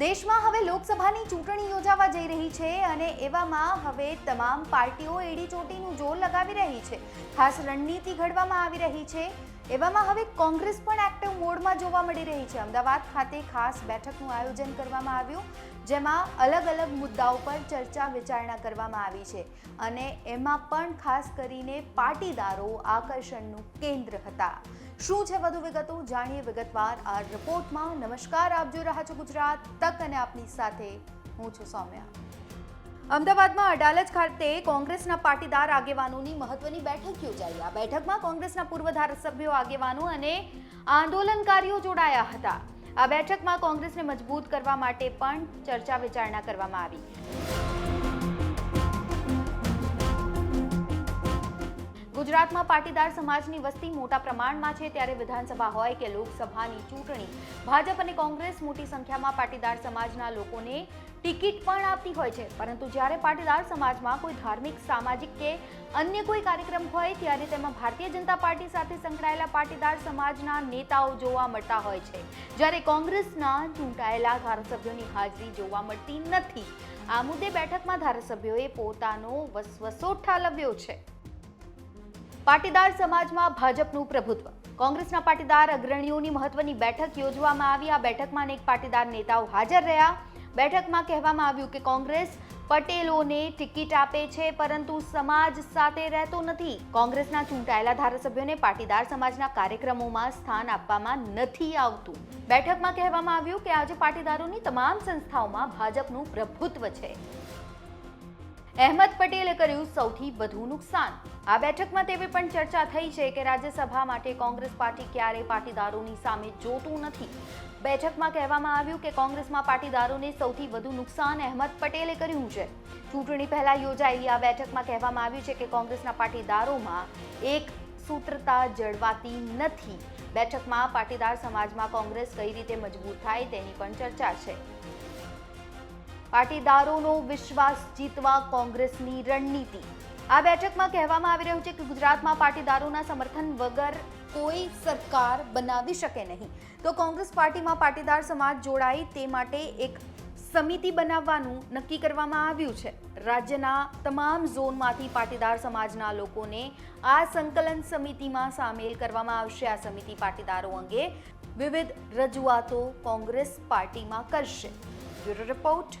દેશમાં હવે લોકસભાની ચૂંટણી યોજાવા જઈ રહી છે અને એવામાં હવે તમામ પાર્ટીઓ એડી ચોટીનું જોર લગાવી રહી છે. ખાસ રણનીતિ ઘડવામાં આવી રહી છે. એવામાં હવે કોંગ્રેસ પણ એક્ટિવ મોડમાં જોવા મળી રહી છે. અમદાવાદ ખાતે ખાસ બેઠકનું આયોજન કરવામાં આવ્યું, જેમાં અલગ અલગ મુદ્દાઓ પર ચર્ચા વિચારણા કરવામાં આવી છે અને એમાં પણ ખાસ કરીને પાટીદારો આકર્ષણનું કેન્દ્ર હતા. શું છે વધુ વિગતો જાણીએ વિગતવાર આ રિપોર્ટમાં. નમસ્કાર, આપ જોઈ રહ્યા છો ગુજરાત તક અને આપની સાથે હું છું સૌમ્યા. અમદાવાદમાં અડાલજ ખાતે કોંગ્રેસના પાટીદાર આગેવાનોની મહત્વની બેઠક યોજાઈ. આ બેઠકમાં કોંગ્રેસના પૂર્વ ધારાસભ્યો આગેવાનો અને આંદોલનકારીઓ જોડાયા હતા. આ બેઠકમાં કોંગ્રેસને મજબૂત કરવા માટે પણ ચર્ચા વિચારણા કરવામાં આવી. ગુજરાતમાં પાટીદાર સમાજની વસ્તી મોટા પ્રમાણમાં છે ત્યારે વિધાનસભા હોય કે લોકસભાની ચૂંટણી, ભાજપ અને કોંગ્રેસ મોટી સંખ્યામાં પાટીદાર સમાજના લોકોને ટિકિટ પણ આપતી હોય છે. પરંતુ જ્યારે પાટીદાર સમાજમાં કોઈ ધાર્મિક, સામાજિક કે અન્ય કોઈ કાર્યક્રમ હોય ત્યારે તેમાં ભારતીય જનતા પાર્ટી સાથે સંકળાયેલા પાટીદાર સમાજના નેતાઓ જોવા મળતા હોય છે. જ્યારે કોંગ્રેસના ચૂંટાયેલા ધારાસભ્યોની હાજરી જોવા મળતી નથી. આ મુદ્દે બેઠકમાં ધારાસભ્યોએ પોતાનો વસવસો ઠાલવ્યો છે. પાટીદાર સમાજમાં ભાજપનું પ્રભુત્વ. કોંગ્રેસના પાટીદાર અગ્રણીઓની મહત્વની બેઠક યોજવામાં આવી. આ બેઠકમાં અનેક પાટીદાર નેતાઓ હાજર રહ્યા. બેઠકમાં કહેવામાં આવ્યું કે કોંગ્રેસ પટેલોને ટિકિટ આપે છે, પરંતુ સમાજ સાથે રહેતો નથી. કોંગ્રેસના ચૂંટાયેલા ધારાસભ્યોને પાટીદાર સમાજના કાર્યક્રમોમાં સ્થાન આપવામાં નથી આવતું. બેઠકમાં કહેવામાં આવ્યું કે આજે પાટીદારોની તમામ સંસ્થાઓમાં ભાજપનું પ્રભુત્વ છે. અહેમદ પટેલે કર્યું સૌથી વધુ નુકસાન. આ બેઠકમાં તેવી પણ ચર્ચા થઈ છે કે રાજ્યસભા માટે કોંગ્રેસ પાર્ટી ક્યારે પાટીદારોની સામે જોતું નથી. બેઠકમાં કહેવામાં આવ્યું કે કોંગ્રેસમાં પાટીદારોને સૌથી વધુ નુકસાન અહેમદ પટેલે કર્યું છે. ચૂંટણી પહેલા યોજાયેલી આ બેઠકમાં કહેવામાં આવ્યું છે કે કોંગ્રેસના પાટીદારોમાં એક સૂત્રતા જળવાતી નથી. બેઠકમાં પાટીદાર સમાજમાં કોંગ્રેસ કઈ રીતે મજબૂત થાય તેની પણ ચર્ચા છે. પાટીદારોનો વિશ્વાસ જીતવા કોંગ્રેસની રણનીતિ. આ બેઠકમાં કહેવામાં આવી રહ્યું છે કે ગુજરાતમાં પાટીદારોના સમર્થન વગર કોઈ સરકાર બનાવી શકે નહીં. તો કોંગ્રેસ પાર્ટીમાં પાટીદાર સમાજ જોડાય તે માટે એક સમિતિ બનાવવાનું નક્કી કરવામાં આવ્યું છે. રાજ્યના તમામ ઝોનમાંથી પાટીદાર સમાજના લોકોને આ સંકલન સમિતિમાં સામેલ કરવામાં આવશે. આ સમિતિ પાટીદારો અંગે વિવિધ રજૂઆતો કોંગ્રેસ પાર્ટીમાં કરશે. Bureau report